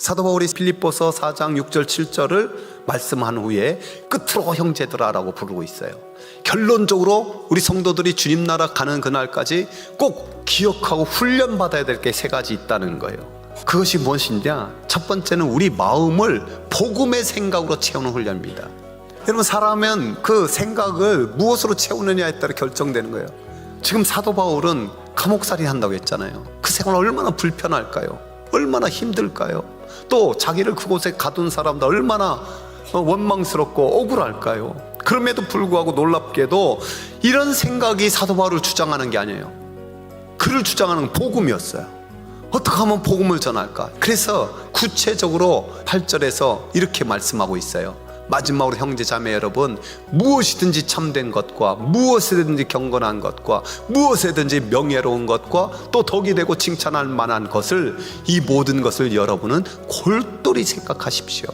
사도 바울이 빌립보서 4장 6절 7절을 말씀한 후에 끝으로 형제들아라고 부르고 있어요. 결론적으로 우리 성도들이 주님 나라 가는 그날까지 꼭 기억하고 훈련 받아야 될 게 세 가지 있다는 거예요. 그것이 무엇이냐? 첫 번째는 우리 마음을 복음의 생각으로 채우는 훈련입니다. 여러분 사람은 그 생각을 무엇으로 채우느냐에 따라 결정되는 거예요. 지금 사도 바울은 감옥살이 한다고 했잖아요. 그 생활 얼마나 불편할까요? 얼마나 힘들까요? 또 자기를 그곳에 가둔 사람도 얼마나 어, 원망스럽고 억울할까요? 그럼에도 불구하고 놀랍게도 이런 생각이 사도 바울을 주장하는 게 아니에요. 그를 주장하는 복음이었어요. 어떻게 하면 복음을 전할까? 그래서 구체적으로 8절에서 이렇게 말씀하고 있어요. 마지막으로 형제 자매 여러분 무엇이든지 참된 것과 무엇이든지 경건한 것과 무엇이든지 명예로운 것과 또 덕이 되고 칭찬할 만한 것을 이 모든 것을 여러분은 골똘히 생각하십시오.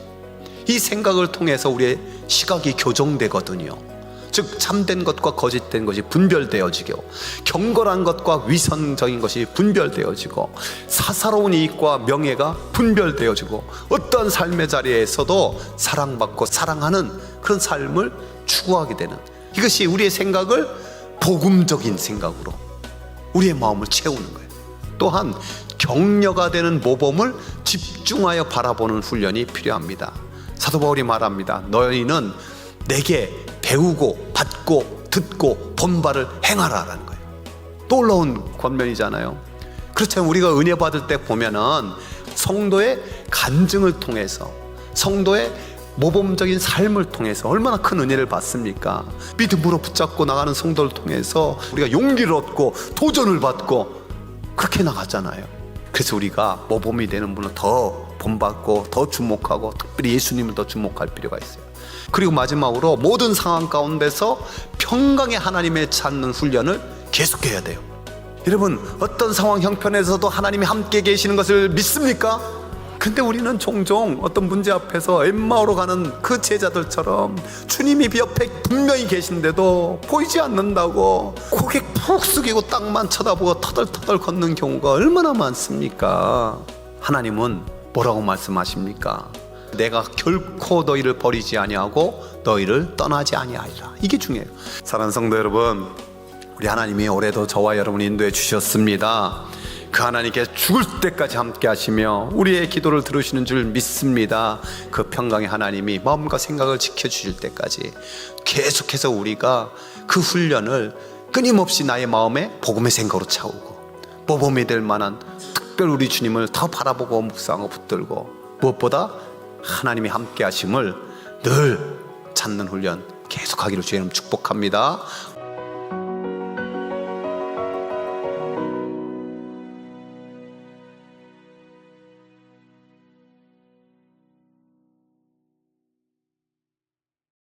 이 생각을 통해서 우리의 시각이 교정되거든요. 즉 참된 것과 거짓된 것이 분별되어지고 경건한 것과 위선적인 것이 분별되어지고 사사로운 이익과 명예가 분별되어지고 어떠한 삶의 자리에서도 사랑받고 사랑하는 그런 삶을 추구하게 되는 이것이 우리의 생각을 복음적인 생각으로 우리의 마음을 채우는 거예요. 또한 격려가 되는 모범을 집중하여 바라보는 훈련이 필요합니다. 사도 바울이 말합니다. 너희는 내게 배우고 받고 듣고 본바를 행하라라는 거예요. 놀라운 권면이잖아요. 그렇지만 우리가 은혜 받을 때 보면은 성도의 간증을 통해서 성도의 모범적인 삶을 통해서 얼마나 큰 은혜를 받습니까? 믿음으로 붙잡고 나가는 성도를 통해서 우리가 용기를 얻고 도전을 받고 그렇게 나가잖아요. 그래서 우리가 모범이 되는 분은 더 본받고 더 주목하고 특별히 예수님을 더 주목할 필요가 있어요. 그리고 마지막으로 모든 상황 가운데서 평강의 하나님의 찾는 훈련을 계속해야 돼요. 여러분 어떤 상황 형편에서도 하나님이 함께 계시는 것을 믿습니까? 근데 우리는 종종 어떤 문제 앞에서 엠마오로 가는 그 제자들처럼 주님이 옆에 분명히 계신데도 보이지 않는다고 고개 푹 숙이고 땅만 쳐다보고 터덜터덜 걷는 경우가 얼마나 많습니까? 하나님은 뭐라고 말씀하십니까? 내가 결코 너희를 버리지 아니하고 너희를 떠나지 아니하리라. 이게 중요해요. 사랑하는 성도 여러분, 우리 하나님이 올해도 저와 여러분 인도해 주셨습니다. 그 하나님께 죽을 때까지 함께 하시며 우리의 기도를 들으시는 줄 믿습니다. 그 평강의 하나님이 마음과 생각을 지켜 주실 때까지 계속해서 우리가 그 훈련을 끊임없이 나의 마음에 복음의 생각으로 차오고 모범이 될 만한 특별 우리 주님을 더 바라보고 묵상하고 붙들고 무엇보다 하나님이 함께 하심을 늘 찾는 훈련 계속하기를 주님 축복합니다.